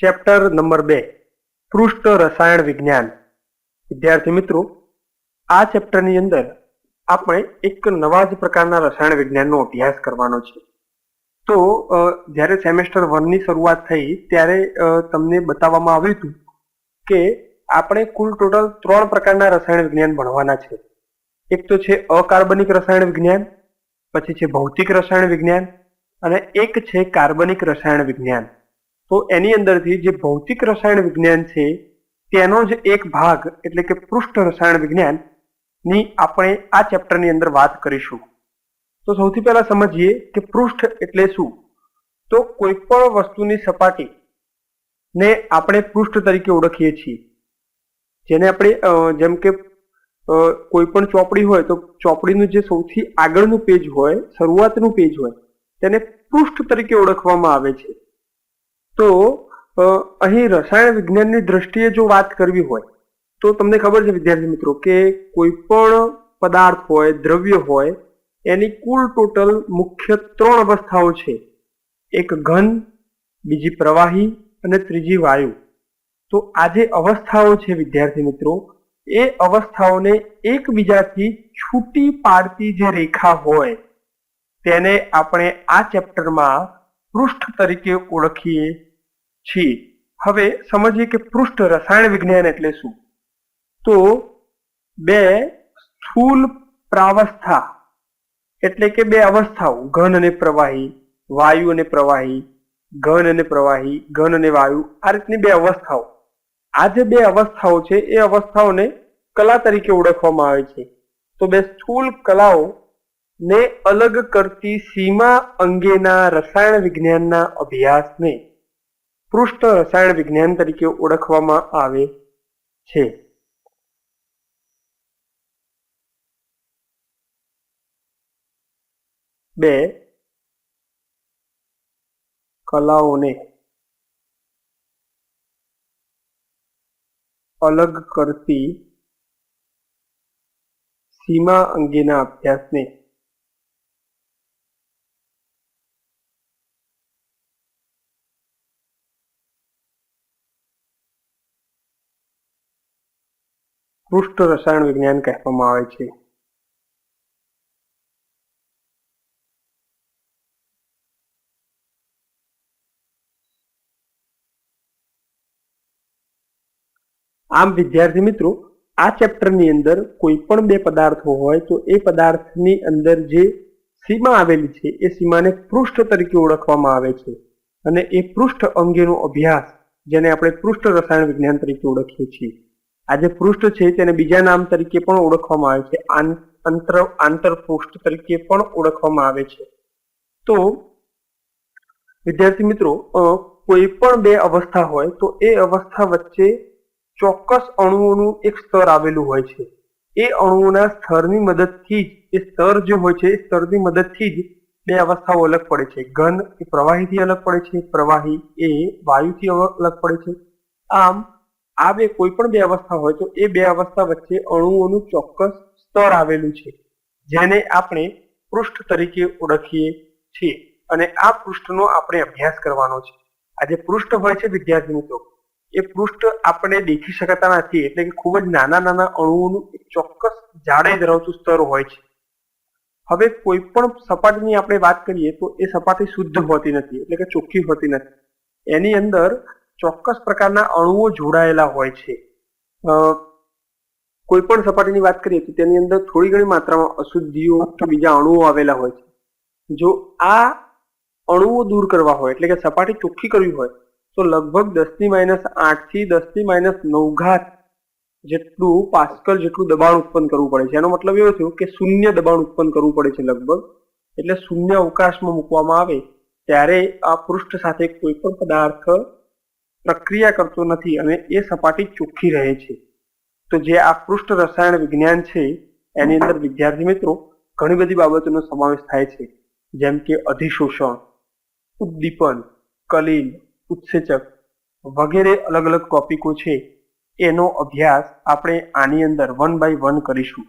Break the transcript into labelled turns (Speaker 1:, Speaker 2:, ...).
Speaker 1: Chapter number બે, પૃષ્ઠ રસાયણ વિજ્ઞાન. વિદ્યાર્થી મિત્રો, આ ચેપ્ટરની અંદર આપણે એક નવા જ પ્રકારના રસાયણ વિજ્ઞાનનો અભ્યાસ કરવાનો છે. તો જ્યારે સેમેસ્ટર વનની શરૂઆત થઈ ત્યારે તમને બતાવવામાં આવ્યું હતું કે આપણે કુલ ટોટલ ત્રણ પ્રકારના રસાયણ વિજ્ઞાન ભણવાના છે. એક તો છે અકાર્બનિક રસાયણ વિજ્ઞાન, પછી છે ભૌતિક રસાયણ વિજ્ઞાન અને એક છે કાર્બનિક રસાયણ વિજ્ઞાન. તો એની અંદરથી જે ભૌતિક રસાયણ વિજ્ઞાન છે, તેનો જ એક ભાગ એટલે કે પૃષ્ઠ રસાયણ વિજ્ઞાનની આપણે આ ચેપ્ટરની અંદર વાત કરીશું. તો સૌથી પહેલા સમજીએ કે પૃષ્ઠ એટલે શું? તો કોઈ પણ વસ્તુની સપાટી ને આપણે પૃષ્ઠ તરીકે ઓળખીએ છીએ. જેને આપણે જેમ કે કોઈ પણ ચોપડી હોય તો ચોપડીનું જે સૌથી આગળનું પેજ હોય, શરૂઆતનું પેજ હોય, તેને પૃષ્ઠ તરીકે ઓળખવામાં આવે છે. તો અહીં રસાયણ વિજ્ઞાનની દ્રષ્ટિએ જો વાત કરવી હોય, તો તમને ખબર છે વિદ્યાર્થી મિત્રો કે કોઈ પણ પદાર્થ હોય, દ્રવ્ય હોય, એની કુલ ટોટલ મુખ્ય ત્રણ અવસ્થાઓ છે. એક ઘન, બીજી પ્રવાહી અને ત્રીજી વાયુ. તો આ જે અવસ્થાઓ છે વિદ્યાર્થી મિત્રો, એ અવસ્થાઓને એકબીજાથી છૂટી પાડતી જે રેખા હોય, તેને આપણે આ ચેપ્ટરમાં પૃષ્ઠ તરીકે ઓળખીએ. છીએ. હવે સમજીએ કે પૃષ્ઠ રસાયણ વિજ્ઞાન એટલે શું? તો બે સ્થૂલ પ્રાવસ્થા એટલે કે બે અવસ્થાઓ, ઘન અને પ્રવાહી, વાયુ અને પ્રવાહી, ઘન અને પ્રવાહી, ઘન અને વાયુ, આ રીતની બે અવસ્થાઓ. આ જે બે અવસ્થાઓ છે, એ અવસ્થાઓને કલા તરીકે ઓળખવામાં આવે છે. તો બે સ્થૂલ કલાઓ ને અલગ કરતી સીમા અંગેના રસાયણ વિજ્ઞાનના અભ્યાસને પૃષ્ઠ રસાયણ વિજ્ઞાન તરીકે ઓળખવામાં આવે છે. બે. કલાઓને અલગ કરતી સીમા અંગેના અભ્યાસને પૃષ્ઠ રસાયણ વિજ્ઞાન કહેવામાં આવે છે. આમ વિદ્યાર્થી મિત્રો, આ ચેપ્ટરની અંદર કોઈ પણ બે પદાર્થો હોય તો એ પદાર્થની અંદર જે સીમા આવેલી છે, એ સીમાને પૃષ્ઠ તરીકે ઓળખવામાં આવે છે. અને એ પૃષ્ઠ અંગેનો અભ્યાસ, જેને આપણે પૃષ્ઠ રસાયણ વિજ્ઞાન તરીકે ઓળખીએ છીએ. આ જે પૃષ્ઠ છે તેને બીજા નામ તરીકે પણ ઓળખવામાં આવે છે. આંતર આંતરપૃષ્ઠ તરીકે પણ ઓળખવામાં આવે છે. તો, વિદ્યાર્થી મિત્રો કોઈ પણ બે અવસ્થા હોય તો એ અવસ્થા વચ્ચે ચોક્કસ અણુઓનું એક સ્તર આવેલું હોય છે. એ અણુઓના સ્તરની મદદથી જ, એ સ્તર જે હોય છે, એ સ્તરની મદદથી જ બે અવસ્થાઓ અલગ પડે છે. ઘન એ પ્રવાહીથી અલગ પડે છે, પ્રવાહી એ વાયુથી અલગ પડે છે. આમ આ બે કોઈ પણ બે અવસ્થા હોય તો એ બે અવસ્થા વચ્ચે અણુઓનું ચોક્કસ સ્તર આવેલું છે, જેને આપણે પૃષ્ઠ તરીકે ઓળખીએ છીએ અને આ પૃષ્ઠનો આપણે અભ્યાસ કરવાનો છે. આ જે પૃષ્ઠ હોય છે વિદ્યાર્થી મિત્રો. એ પૃષ્ઠ આપણે દેખી શકતા નથી, એટલે કે ખૂબ જ નાના નાના અણુઓનું એક ચોક્કસ જાડાઈ ધરાવતું સ્તર હોય છે. હવે કોઈ પણ સપાટીની આપણે વાત કરીએ તો એ સપાટી શુદ્ધ હોતી નથી, એટલે કે ચોખ્ખી હોતી નથી. એની અંદર ચોક્કસ પ્રકારના અણુઓ જોડાયેલા હોય છે. કોઈ પણ સપાટીની વાત કરીએ તો તેની અંદર થોડી ઘણી માત્રામાં અશુદ્ધિઓ કે બીજા અણુઓ આવેલા હોય છે. જો આ અણુઓ દૂર કરવા હોય, એટલે કે સપાટી ચોખ્ખી કરવી હોય, તો લગભગ દસની માઇનસ આઠથી દસની માઇનસ નવ ઘાત જેટલું પાસ્કલ જેટલું દબાણ ઉત્પન્ન કરવું પડે છે. એનો મતલબ એવો થયો કે શૂન્ય દબાણ ઉત્પન્ન કરવું પડે છે લગભગ. એટલે શૂન્ય અવકાશમાં મૂકવામાં આવે, ત્યારે આ પૃષ્ઠ સાથે કોઈ પણ પદાર્થ પ્રક્રિયા કરતો નથી અને એ સપાટી ચોખ્ખી રહે છે. તો જે આ પૃષ્ઠ રસાયણ વિજ્ઞાન છે, એની અંદર વિદ્યાર્થી મિત્રો, ઘણી બધી બાબતોનો સમાવેશ થાય છે. જેમ કે અધિશોષણ, ઉદ્દીપન કલીલ ઉત્સેચક વગેરે અલગ અલગ ટોપિકો છે. એનો અભ્યાસ આપણે આની અંદર વન બાય વન કરીશું.